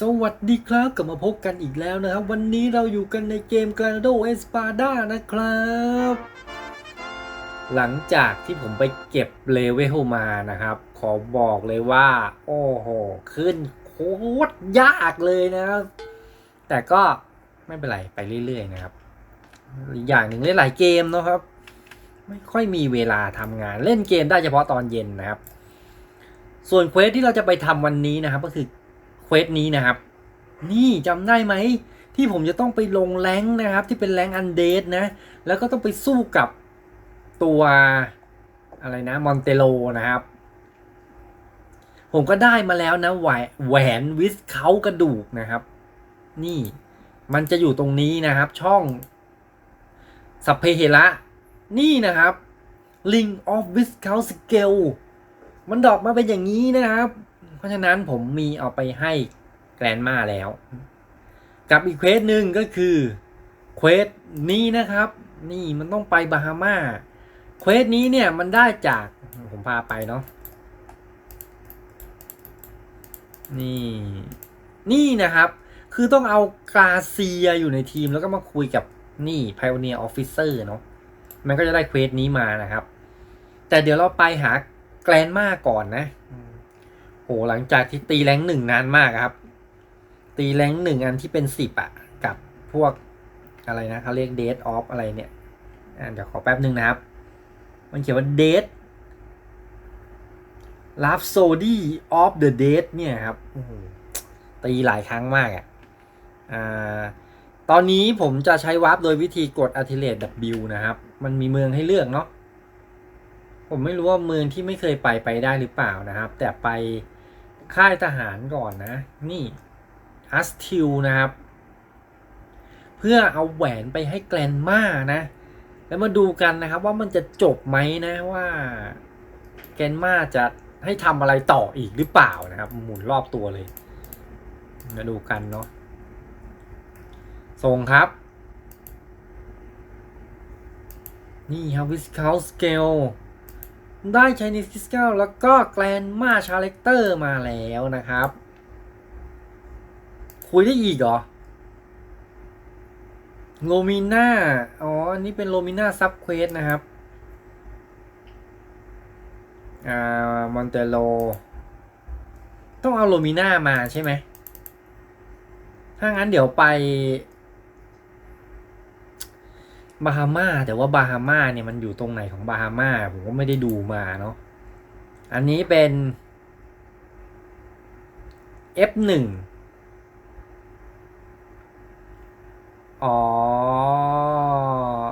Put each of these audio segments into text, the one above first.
สวัสดีครับกลับมาพบกันอีกแล้วนะครับ วันนี้เราอยู่กันในเกม g r a n d o Espada นะครับ หลังจากที่ผมไปเก็บเลเวลมานะครับ ขอบอกเลยว่า โอ้โห ขึ้นโคตรยากเลยนะครับ แต่ก็ไม่เป็นไร ไปเรื่อย ๆ นะครับ อย่างหนึ่งเล่นหลายเกมนะครับ ไม่ค่อยมีเวลาทำงานเล่นเกมได้เฉพาะตอนเย็นนะครับ ส่วนเควสที่เราจะไปทำวันนี้นะครับก็คือ เควสนี้นะครับ นี่จำได้ไหม ที่ผมจะต้องไปลงแรงนะครับ ที่เป็นแรงอันเดสนะ แล้วก็ต้องไปสู้กับตัวอะไรนะมอนเตโลนะครับ ผมก็ได้มาแล้วนะแหวนวิสเขากระดูกนะครับ นี่มันจะอยู่ตรงนี้นะครับ ช่องสัพเพเหระนี่นะครับ Ring of w i s c o u t Scale มันดอกมาเป็นอย่างนี้นะครับ ราะฉะนั้นผมมีเอาไปให้แกรนมาแล้ว กับอีกเควสหนึ่งก็คือเควสนี้นะครับ นี่มันต้องไปบาฮามาเควสนี้เนี่ยมันได้จากผมพาไปเนาะนี่ นี่นะครับ คือต้องเอากาเซียอยู่ในทีมแล้วก็มาคุยกับนี่ Pioneer Officer เนาะมันก็จะได้เควสนี้มานะครับ แต่เดี๋ยวเราไปหาแกรนมาก่อนนะ โหหลังจากที่ตีแรงหนึ่งนานมากครับ ตีแรงหนึ่งอันที่เป็นสิบอะกับพวกอะไรนะเขาเรียกเดทออฟอะไรเนี่ยอะเดี๋ยวขอแป๊บหนึ่งนะครับ มันเขียนว่าเดทลาฟโซดี้ออฟเดอะเดทเนี่ยครับตีหลายครั้งมากอะอ่าตอนนี้ผมจะใช้วาร์ปโดยวิธีกด a r t i l a t W นะครับ มันมีเมืองให้เลือกเนาะผมไม่รู้ว่าเมืองที่ไม่เคยไปไปได้หรือเปล่านะครับ แต่ไป ค่ายทหารก่อนนะ นี่อัสทิลนะครับ เพื่อเอาแหวนไปให้แกลนมานะ แล้วมาดูกันนะครับว่ามันจะจบไหมนะว่าแกลนมาจะให้ทำอะไรต่ออีกหรือเปล่านะครับ หมุนรอบตัวเลย มาดูกันเนาะส่งครับ นี่ครับวิสคาสเกล ได้ใช้นิสเกลแล้วก็แกลนมาชาเลคเตอร์มาแล้วนะครับ คุยได้อีกเหรอโลมิน่าอ๋อ อันนี้เป็นโลมิน่าซับเควสนะครับ อ่า มอนเตโล ต้องเอาโลมิน่ามาใช่ไหม ถ้างั้นเดี๋ยวไป บาฮามาแต่ว่าบาฮามาเนี่ยมันอยู่ตรงไหนของบาฮามาผมก็ไม่ได้ดูมาเนาะอันนี้เป็น F1 อ๋อ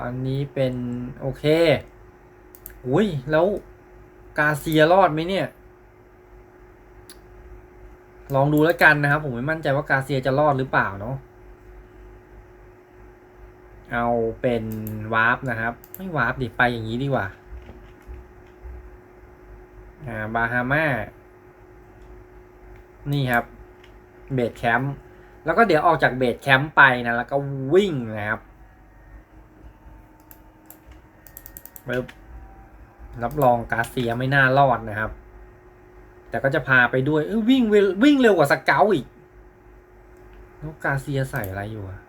อันนี้เป็น โอเค อุ้ย แล้วกาเซียรอดไหมเนี่ย ลองดูแล้วกันนะครับ ผมไม่มั่นใจว่ากาเซียจะรอดหรือเปล่าเนาะ เอาเป็นวาร์ปนะครับ ไม่วาร์ปดิไปอย่างนี้ดีกว่าอ่าบาฮามานี่ครับเบสแคมป์แล้วก็เดี๋ยวออกจากเบสแคมป์ไปนะแล้วก็วิ่งนะครับปึ๊บรับรองกาเซียไม่น่ารอดนะครับ แต่ก็จะพาไปด้วยวิ่งววิ่งเร็วกว่าสเกลอีกแล้วกาเซียใส่อะไรอยู่อะ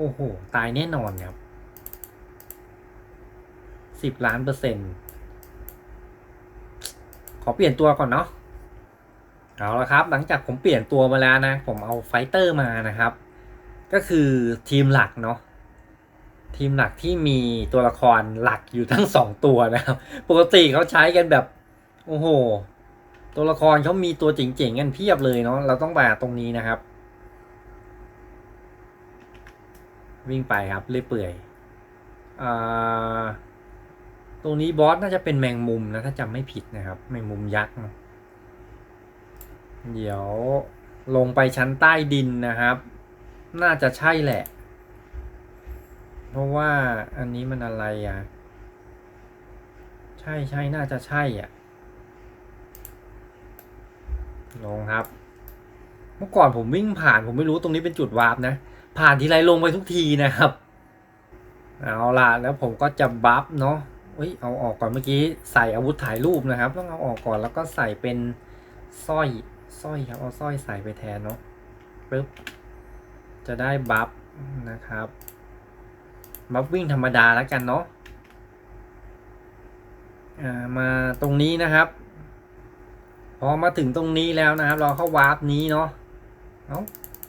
โอ้โห ตายแน่นอนครับสิบล้านเปอร์เซ็นต์ขอเปลี่ยนตัวก่อนเนาะเอาละครับ หลังจากผมเปลี่ยนตัวมาแล้วนะ ผมเอาไฟเตอร์มานะครับ ก็คือทีมหลักเนาะทีมหลักที่มีตัวละครหลักอยู่ทั้งสองตัวนะครับ ปกติเขาใช้กันแบบ โอ้โห ตัวละครเขามีตัวเจ๋งๆกันเพียบเลยเนาะเราต้องมาตรงนี้นะครับ วิ่งไปครับเรื่อยเปื่อยอตรงนี้บอสน่าจะเป็นแมงมุมนะถ้าจำไม่ผิดนะครับ แมงมุมยักษ์เนอะเดี๋ยวลงไปชั้นใต้ดินนะครับ น่าจะใช่แหละ เพราะว่าอันนี้มันอะไรอะ ใช่ใช่น่าจะใช่อะ ลงครับ เมื่อก่อนผมวิ่งผ่านผมไม่รู้ตรงนี้เป็นจุดวาร์ปนะ ผ่านทีไรลงไปทุกทีนะครับ เอาล่ะแล้วผมก็จะบัฟเนาะเอ้ยเอาออกก่อนเมื่อกี้ใส่อาวุธถ่ายรูปนะครับ ต้องเอาออกก่อนแล้วก็ใส่เป็นสร้อยสร้อยครับเอาสร้อยใส่ไปแทนเนาะปึ๊บจะได้บัฟนะครับบัฟวิ่งธรรมดาแล้วกันเนาะมาตรงนี้นะครับ พอมาถึงตรงนี้แล้วนะครับ เราเข้าวาร์ปนี้เนาะเอา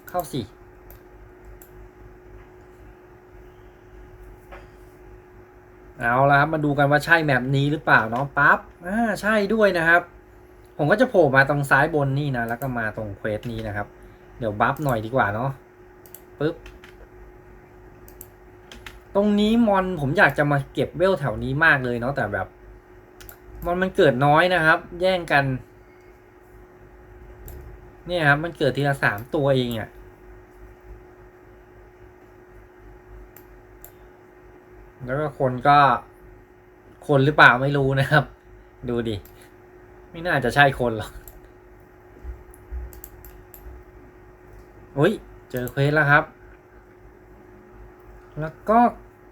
เข้าสิ เอาละครับมาดูกันว่าใช่แมปนี้หรือเปล่าเนาะปั๊บอ่าใช่ด้วยนะครับ ผมก็จะโผล่มาตรงซ้ายบนนี่นะแล้วก็มาตรงเควสนี้นะครับ เดี๋ยวบัฟหน่อยดีกว่าเนาะปึ๊บตรงนี้มอนผมอยากจะมาเก็บเวลแถวนี้มากเลยเนาะแต่แบบมอนมันเกิดน้อยนะครับ แย่งกัน เนี่ยครับมันเกิดทีละสามตัวเองอะ่ะ แล้วก็คนก็ คนหรือเปล่าไม่รู้นะครับ ดูดิ ไม่น่าจะใช่คนหรอกอุ้ยเจอเควสแล้วครับ แล้วก็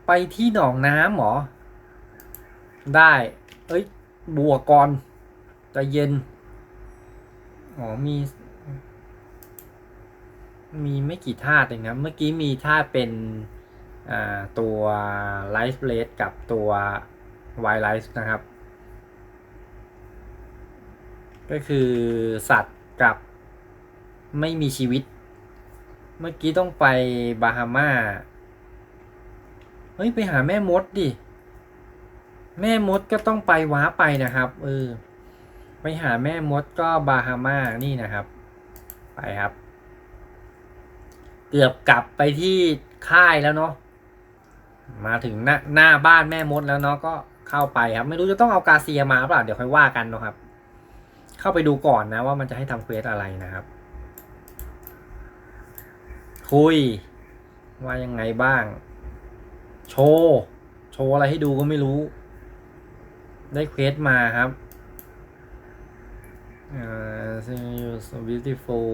ไปที่หนองน้ำหรอ ได้ เอ้ยบวก่อนใจะเย็น อ๋อ มี มีไม่กี่ธาตุเองนะเมื่อกี้มีธาตุเป็น ตัวไลฟ์เลสกับตัวไวไลฟ์นะครับ ก็คือสัตว์กับไม่มีชีวิต เมื่อกี้ต้องไปบาฮามา เฮ้ย ไปหาแม่มดดิ แม่มดก็ต้องไปว้าไปนะครับเออไปหาแม่มดก็บาฮามานี่นะครับ ไปครับ เกือบกลับไปที่ค่ายแล้วเนาะ มาถึงหน้าหน้าบ้านแม่มดแล้วเนาะก็เข้าไปครับ ไม่รู้จะต้องเอากาเซียมาเปล่าเดี๋ยวค่อยว่ากันนะครับ เข้าไปดูก่อนนะว่ามันจะให้ทำเควสอะไรนะครับ คุย ว่ายังไงบ้าง โชว์โชว์อะไรให้ดูก็ไม่รู้ ได้เควสมาครับเอ่อ you so beautiful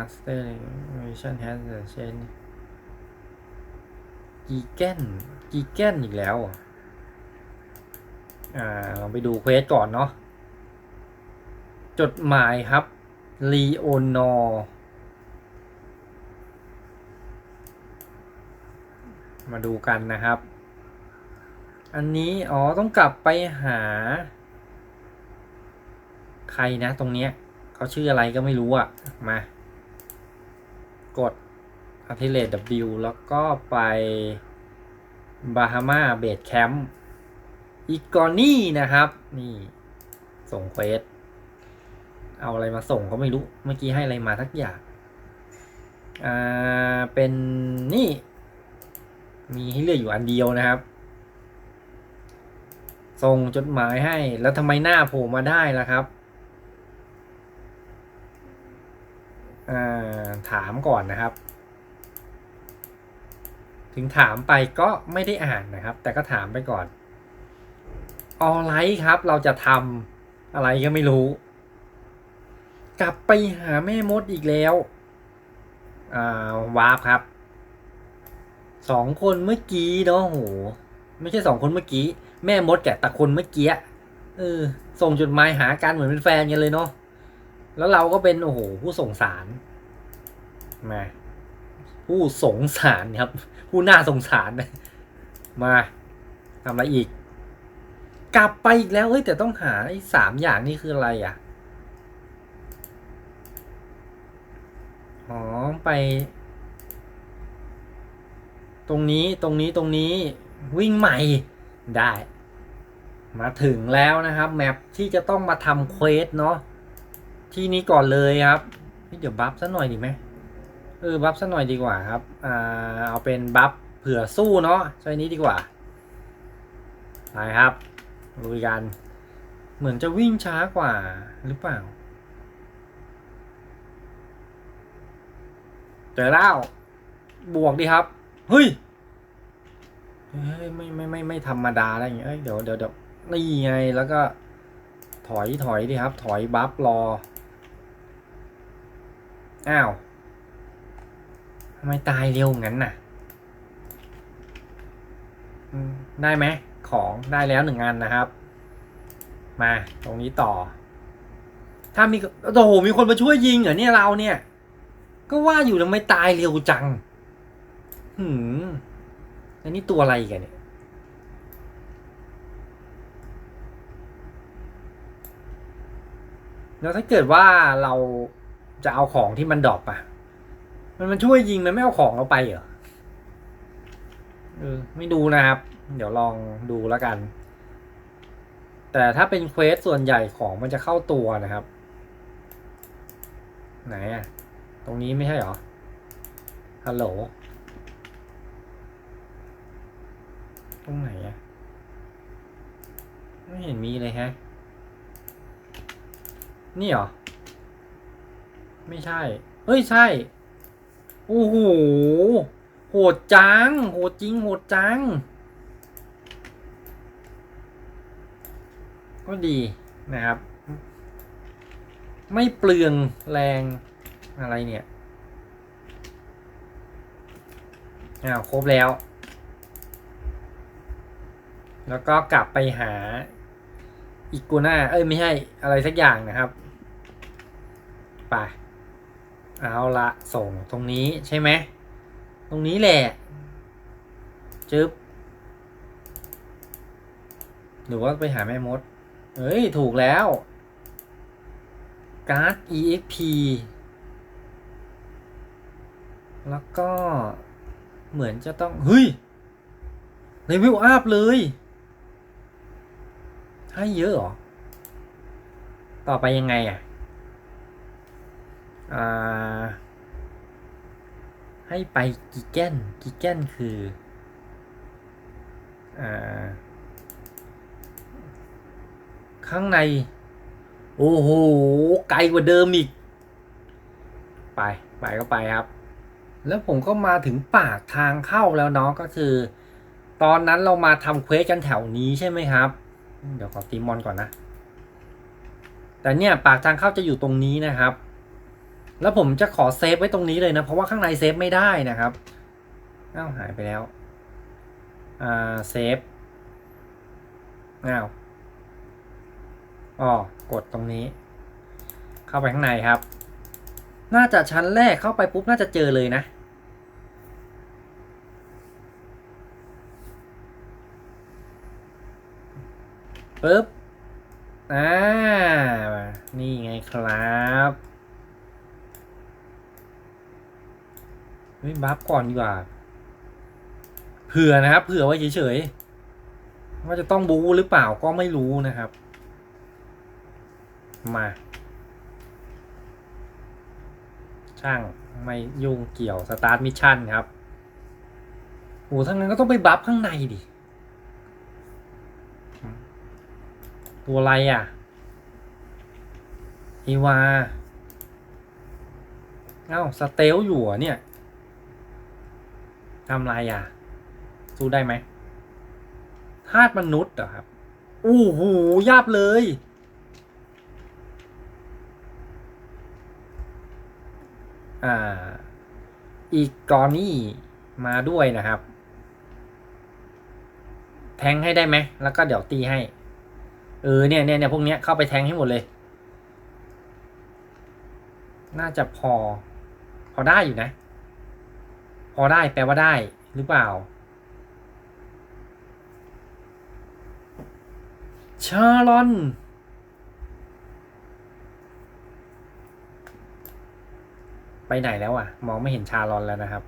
after mission has the change กีแกนกีแกนอีกแล้ว อ่าลองไปดูเควสก่อนเนาะ จดหมายครับลีโอนอร์มาดูกันนะครับ อันนี้ อ๋อ ต้องกลับไปหา ใครนะตรงเนี้ยเขาชื่ออะไรก็ไม่รู้อะ มา กด a t h l e t W แล้วก็ไปบาฮามาเบดแคมป์อีกอนี่นะครับ นี่ ส่งเควสเอาอะไรมาส่งก็ไม่รู้ เมื่อกี้ให้อะไรมาทักอย่าง อ่า เป็นนี่ มีให้เลือกอยู่อันเดียวนะครับ ส่งจดหมายให้ แล้วทำไมหน้าโผล่มาได้ล่ะครับ อ่า ถามก่อนนะครับ ถึงถามไปก็ไม่ได้อ่านนะครับ แต่ก็ถามไปก่อนออไลท์ครับ เราจะทำอะไรก็ไม่รู้ กลับไปหาแม่มดอีกแล้วอ่าวาร์ปครับสองคนเมื่อกี้เนาะโหไม่ใช่สองคนเมื่อกี้ แม่มดกับตะคนเมื่อกี้เออ ส่งจดหมายหากันเหมือนเป็นแฟนกันเลยเนาะแล้วเราก็เป็นโอ้โหผู้ส่งสารมาผู้สงสารครับ ผู้น่าสงสารนะมาทำอะไรอีก กลับไปอีกแล้วเฮ้ยแต่ต้องหาไอ้สามอย่างนี่คืออะไรอะอ๋อไป ตรงนี้ตรงนี้ตรงนี้วิ่งใหม่ได้ มาถึงแล้วนะครับ แมปที่จะต้องมาทำเควสเนาะที่นี้ก่อนเลยครับเดี๋ยวบัฟซะหน่อยดีไหม ออบัฟซะหน่อยดีกว่าครับอ่าเอาเป็นบัฟเผื่อสู้เนาะใช้นี้ดีกว่าไปครับลุยกันเหมือนจะวิ่งช้ากว่าหรือเปล่า เจอแล้วบวกดีครับ เฮ้ยเฮ้ยไม่ไม่ไม่ไม่ธรรมดาอะไรอย่างเงี้ยเดี๋ยวเดี๋ยวเดี๋ยวนี่ไงแล้วก็ถอยถอยดิครับ ถอยบัฟรอ อ้าว ไมตายเร็วงั้นน่ะได้ไหมของได้แล้วหนึ่งอันนะครับ มาตรงนี้ต่อ ถ้ามีโอ้โหมีคนมาช่วยยิงเหรอเนี่ยเราเนี่ย ก็ว่าอยู่ทำไมตายเร็วจัง หืมอันนี้ตัวอะไรกันเนี่ยแล้วถ้าเกิดว่าเราจะเอาของที่มันดรอปอะ มันมันช่วยยิงมันไม่เอาของเราไปเหรอเออไม่ดูนะครับ เดี๋ยวลองดูแล้วกัน แต่ถ้าเป็นเควสส่วนใหญ่ของมันจะเข้าตัวนะครับ ไหนอะตรงนี้ไม่ใช่เหรอ ฮัลโหล ตรงไหนอะไม่เห็นมีเลยฮะ นี่เหรอ ไม่ใช่ เฮ้ย ใช่ โอ้โห โหดจัง โหดจริง โหดจัง ก็ดีนะครับ ไม่เปลืองแรงอะไรเนี่ย อ้าว ครบแล้ว แล้วก็กลับไปหาอีกูน่า เอ้ย ไม่ใช่ อะไรสักอย่างนะครับ ไป เอาละส่งตรงนี้ใช่ไหม ตรงนี้แหละ จึ๊บ หรือว่าไปหาแม่มด เฮ้ย ถูกแล้วการ์ด EXP แล้วก็เหมือนจะต้อง เฮ้ยเลเวลอัพเลย ให้เยอะหรอ ต่อไปยังไงอะอ่า ให้ไปกิแกนกิแกนคืออข้างใน โอ้โห ไกลกว่าเดิมอีก ไป ไปก็ไปครับ แล้วผมก็มาถึงปากทางเข้าแล้วเนาะก็คือ ตอนนั้นเรามาทำเควสกันแถวนี้ใช่ไหมครับ เดี๋ยวขอตีมอนก่อนนะ แต่เนี่ยปากทางเข้าจะอยู่ตรงนี้นะครับ แล้วผมจะขอเซฟไว้ตรงนี้เลยนะ เพราะว่าข้างในเซฟไม่ได้นะครับอ้าวหายไปแล้ว อ่าเซฟอ้าวอ๋อกดตรงนี้ เข้าไปข้างในครับ น่าจะชั้นแรกเข้าไปปุ๊บน่าจะเจอเลยนะ ปึ๊บ อ่า นี่ไงครับ เฮ้ยบัฟก่อนดีกว่า เผื่อนะครับ เผื่อไว้เฉยๆ ว่าจะต้องบูหรือเปล่าก็ไม่รู้นะครับ มา ช่างไม่ยุ่งเกี่ยวสตาร์ทมิชชั่นครับโอ้ทั้งนั้นก็ต้องไปบัฟข้างในดิ ตัวอะไรอะอีวา เอ้า สเตลอยู่เหรอเนี่ย ทำไรอะ สู้ได้ไหมธาตุมนุษย์เหรอครับโอ้โหยับเลย อ่า อีกกอนี่มาด้วยนะครับ แทงให้ได้ไหม แล้วก็เดี๋ยวตีให้ เออเนี่ยเนี่ยเนี่ยพวกเนี้ยเข้าไปแทงให้หมดเลย น่าจะพอ พอได้อยู่นะ พอได้แปลว่าได้หรือเปล่า ชาลอน ไปไหนแล้วอะมองไม่เห็นชาลอนแล้วนะครับ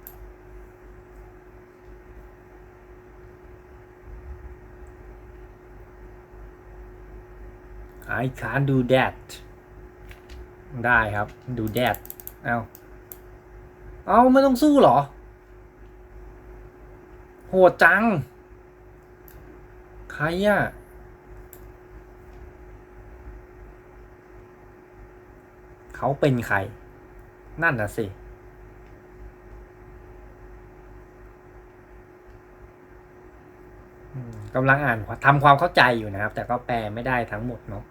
I can't do that ได้ครับ do that เอาเอาไม่ต้องสู้หรอ โหดจัง ใครอะเขาเป็นใคร นั่นน่ะสิ กำลังอ่านทำความเข้าใจอยู่นะครับ แต่ก็แปลไม่ได้ทั้งหมดเนาะ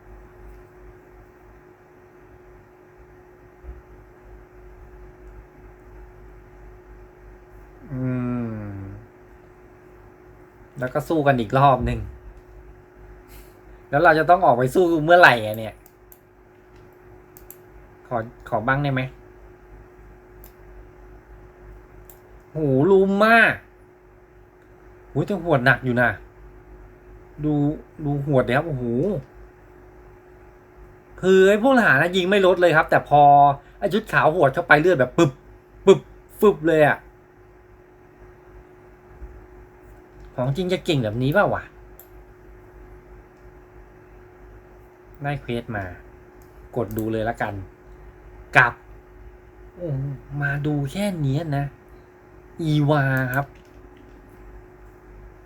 อืม แล้วก็สู้กันอีกรอบหนึ่ง แล้วเราจะต้องออกไปสู้เมื่อไหร่อะเนี่ย ขอขอบ้างได้ไหมโหรูมมากโหแต่หัวดหนักอยู่นะ ดูดูหัวดเดี๋ยวโอ้โหคือไอ้พวกทหารนะยิงไม่ลดเลยครับ แต่พอไอ้ชุดขาวหัวดเข้าไปเลือดแบบปึบปึบฟึบเลยอะ ของจริงจะเก่งแบบนี้เปล่าวะ ได้เควสมา กดดูเลยละกันกับ มาดูแค่นี้นะ อีวาครับ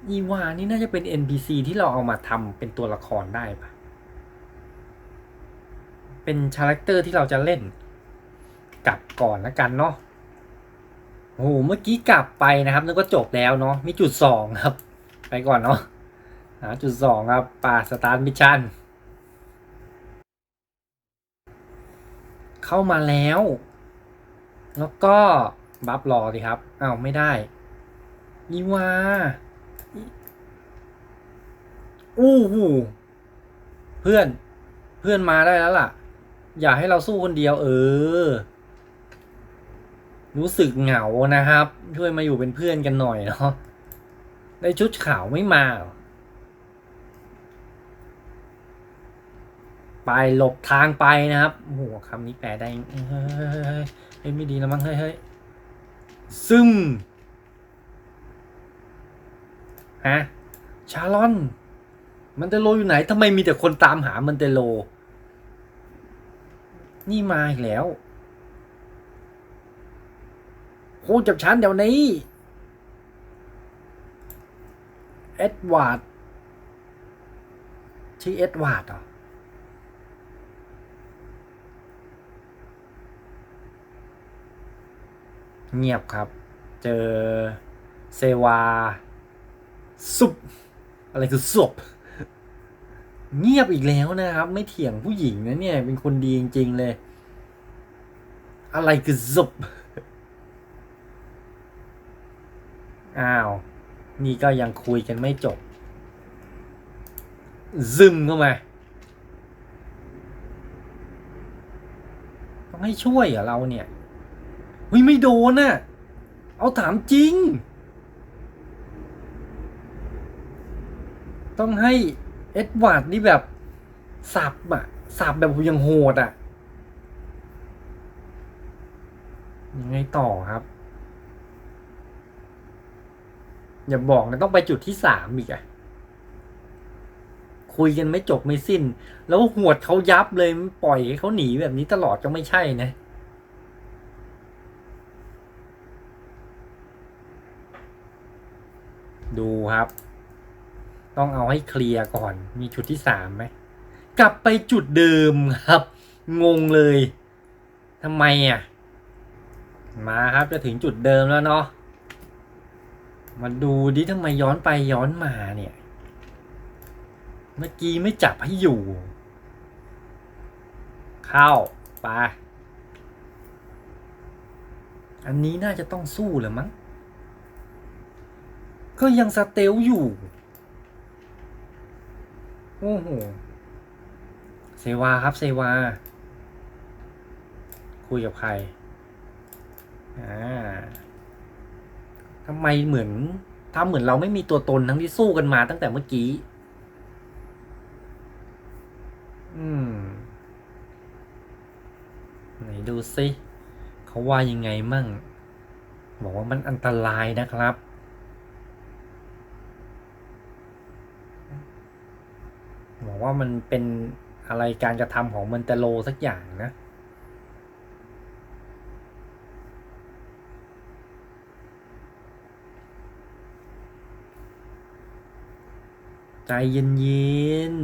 อีวานี่น่าจะเป็น NPC ที่เราเอามาทำเป็นตัวละครได้ปะเป็นคาแรคเตอร์ที่เราจะเล่น กลับก่อนละกันเนาะ โอ้โหเมื่อกี้กลับไปนะครับนึกว่าจบแล้วเนาะมีจุดสองครับ ไปก่อนเนาะหาจุดสองครับป่าสตาร์มิชชั่นเข้ามาแล้ว แล้วก็บัฟรอสิครับอ้าวไม่ได้อีวาอู้หูเพื่อนเพื่อนมาได้แล้วล่ะ อย่าให้เราสู้คนเดียว เออ รู้สึกเหงานะครับ ช่วยมาอยู่เป็นเพื่อนกันหน่อยเนาะได้ชุดขาวไม่มา ไปหลบทางไปนะครับโอ้โหคำนี้แปลได้เฮ้ยเฮ้ยเฮ้ยเฮ้ยเฮ้ยไม่ดีแล้วมั้งเฮ้ยเฮ้ยซึมฮะชาลอน มันเตโลอยู่ไหนทำไมมีแต่คนตามหามันเตโล นี่มาอีกแล้ว โคจับฉันเดี๋ยวนี้ เอ็ดวาร์ดชื่อเอ็ดวาร์ดเหรอเงียบครับ เจอเซวาสุบอะไรคือสุบเงียบอีกแล้วนะครับ ไม่เถียงผู้หญิงนะเนี่ย เป็นคนดีจริง ๆ เลย อะไรคือสุบ อ้าว นี่ก็ยังคุยกันไม่จบ ซึมเข้ามาต้องให้ช่วยเหรอเราเนี่ยเฮ้ยไม่โดนน่ะ เอาถามจริง ต้องให้เอ็ดวาร์ดนี่แบบสับอะสับแบบยังโหดอะยังไงต่อครับ อย่าบอกนะต้องไปจุดที่สามอีกอะคุยกันไม่จบไม่สิ้น แล้วหวดเขายับเลยปล่อยให้เขาหนีแบบนี้ตลอดก็ไม่ใช่นะดูครับ ต้องเอาให้เคลียร์ก่อน มีจุดที่สามไหม กลับไปจุดเดิมครับ งงเลยทำไมอะ มาครับจะถึงจุดเดิมแล้วเนาะ มาดูดิทำไมย้อนไปย้อนมาเนี่ย เมื่อกี้ไม่จับให้อยู่ เข้าไปอันนี้น่าจะต้องสู้แหรือมั้ง ก็ยังสเตลอยู่ โอ้โห เซวาครับเซวา คุยกับใคร อ่า ทำไมเหมือนทำเหมือนเราไม่มีตัวตนทั้งที่สู้กันมาตั้งแต่เมื่อกี้ อืม ไหนดูสิเขาว่ายังไงมั่ง บอกว่ามันอันตรายนะครับบอกว่ามันเป็นอะไรการกระทำของมันเตโลสักอย่างนะ ใจเย็น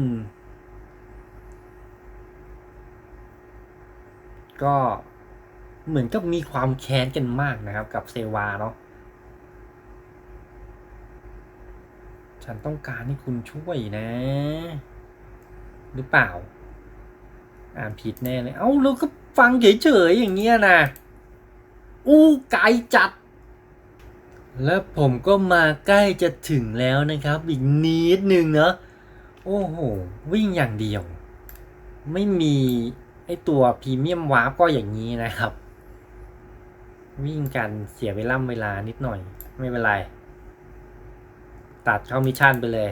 ๆก็เหมือนกับมีความแค้นกันมากนะครับกับเซวาเนาะฉันต้องการให้คุณช่วยนะ หรือเปล่า อ่านผิดแน่เลย เอ้าเราก็ฟังเฉยๆอย่างเงี้ยนะอู้ไกลจัด แล้วผมก็มาใกล้จะถึงแล้วนะครับ อีกนิดนึงเนาะโอ้โห วิ่งอย่างเดียว ไม่มีไอตัวพรีเมียมวาร์ปก็อย่างนี้นะครับ วิ่งกันเสียเวลาเวลานิดหน่อย ไม่เป็นไร ตัดเข้ามิชชั่นไปเลย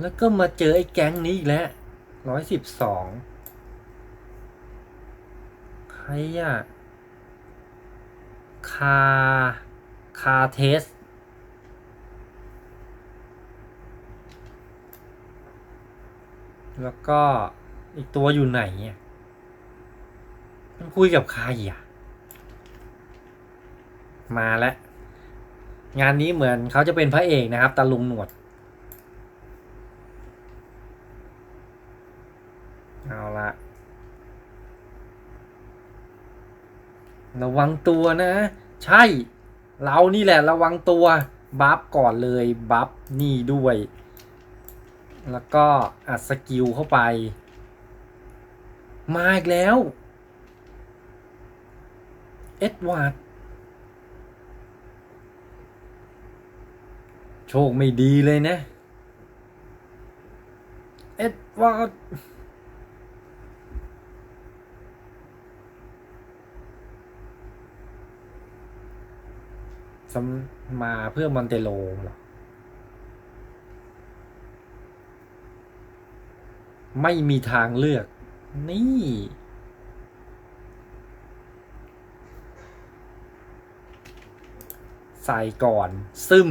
แล้วก็มาเจอไอ้แก๊งนี้อีกแล้วร้อยสิบสอง ใครอะคา คาเทส แล้วก็อีกตัวอยู่ไหนอะมันคุยกับใครอะ มาแล้ว งานนี้เหมือนเขาจะเป็นพระเอกนะครับตาลุงหนวด เอาละ ระวังตัวนะ ใช่ เรานี่แหละระวังตัว บัฟก่อนเลย บัฟนี่ด้วย แล้วก็อัดสกิลเข้าไป มาอีกแล้ว เอ็ดวาร์ดโชคไม่ดีเลยนะ เอ็ดวาร์ด มาเพื่อมอนเตโลหรอไม่มีทางเลือก นี่ ใส่ก่อน ซึม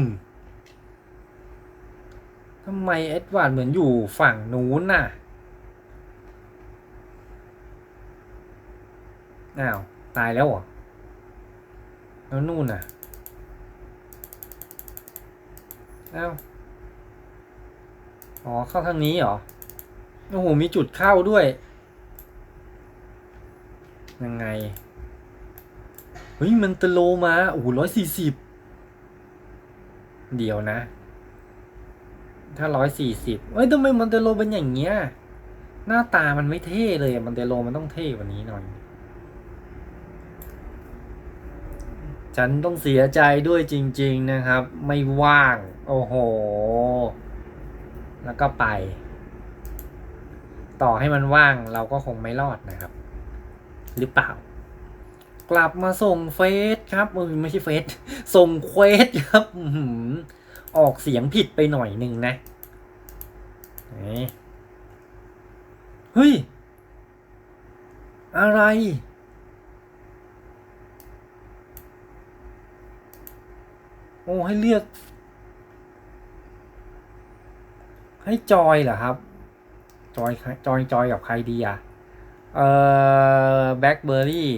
ทำไมเอ็ดวาร์ดเหมือนอยู่ฝั่งนู้นน่ะ อ้าว ตายแล้วเหรอ แล้วนู่นน่ะ อ้าวอ๋อ เข้าทางนี้เหรอ โอ้โห มีจุดเข้าด้วย ยังไง เฮ้ย มันตะโลมา โอ้โหร้อยสี่สิบ เดี๋ยวนะ ถ้าร้อยสี่สิบเอ้ยทำไมมันเตโลเป็นอย่างเงี้ย หน้าตามันไม่เท่เลยมันเตโลมันต้องเท่กว่านี้หน่อย ฉันต้องเสียใจด้วยจริง ๆนะครับ ไม่ว่าง โอ้โห แล้วก็ไป ต่อให้มันว่างเราก็คงไม่รอดนะครับ หรือเปล่า กลับมาส่งเฟสครับเออไม่ใช่เฟสส่งเควสครับออกเสียงผิดไปหน่อยหนึ่งนะเฮ้ย อะไร โอ้ให้เลือก ให้จอยเหรอครับ จอยจอยจอยกับใครดีอะ เอ่อแบล็คเบอร์รี่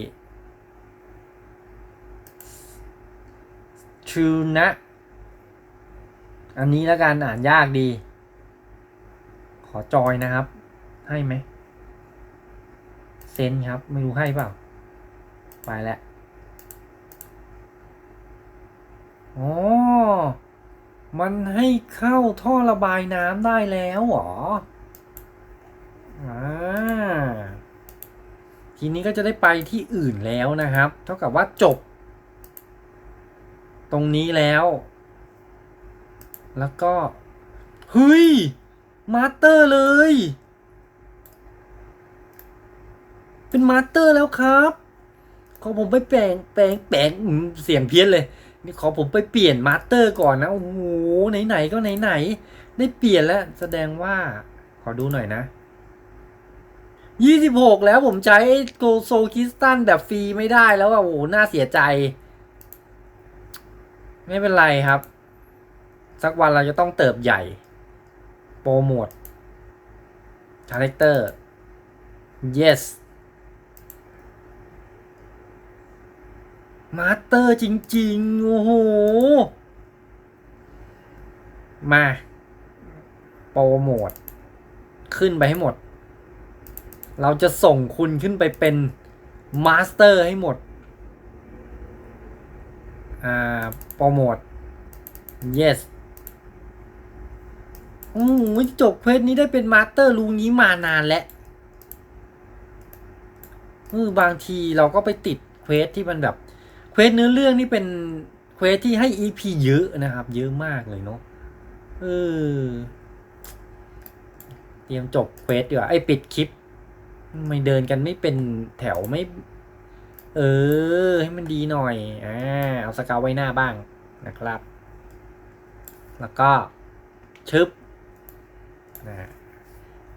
ชูนะอันนี้แล้วกันอ่านยากดี ขอจอยนะครับ ให้ไหมเซนครับ ไม่รู้ให้เปล่า ไปแล้วอ๋อ มันให้เข้าท่อระบายน้ำได้แล้วเหรออ่าทีนี้ก็จะได้ไปที่อื่นแล้วนะครับ เท่ากับว่าจบ ตรงนี้แล้ว แล้วก็ เฮ้ย มาสเตอร์เลย เป็นมาสเตอร์แล้วครับ ขอผมไปแปลงแปลงแปลงเสียงเพี้ยนเลย นี่ขอผมไปเปลี่ยนมาสเตอร์ก่อนนะ โอ้โห ไหนๆก็ไหนๆ ได้เปลี่ยนแล้ว แสดงว่า ขอดูหน่อยนะยี่สิบหกแล้วผมใช้โกโซคิสตันแบบฟรีไม่ได้แล้วอะโอ้โห น่าเสียใจ ไม่เป็นไรครับ สักวันเราจะต้องเติบใหญ่ โปรโมทคาแรคเตอร์ yes มาสเตอร์จริงๆ โอ้โห มา โปรโมท ขึ้นไปให้หมด เราจะส่งคุณขึ้นไปเป็นมาสเตอร์ให้หมด อ่า โปรโมท yes โอ้โหจบเควสนี้ได้เป็นมาสเตอร์ลุงนี้มานานแล้วเออบางทีเราก็ไปติดเควสที่มันแบบ เควสเนื้อเรื่องนี่เป็นเควสที่ให้ EP เยอะนะครับ เยอะมากเลยเนาะเออเตรียมจบเควสดีกว่าไอ้ปิดคลิปไม่เดินกันไม่เป็นแถวไม่ เออ ให้มันดีหน่อยอ่าเอาสกาวไว้หน้าบ้างนะครับ แล้วก็ชึบนะ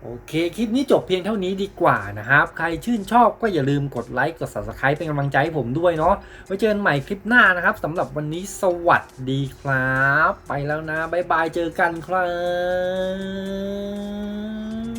โอเค คลิปนี้จบเพียงเท่านี้ดีกว่านะครับ ใครชื่นชอบก็อย่าลืมกดไลค์ กด subscribe เป็นกำลังใจให้ผมด้วยเนาะ ไว้เจอกันใหม่คลิปหน้านะครับสำหรับวันนี้สวัสดีครับ ไปแล้วนะ บ๊ายบาย เจอกันครับ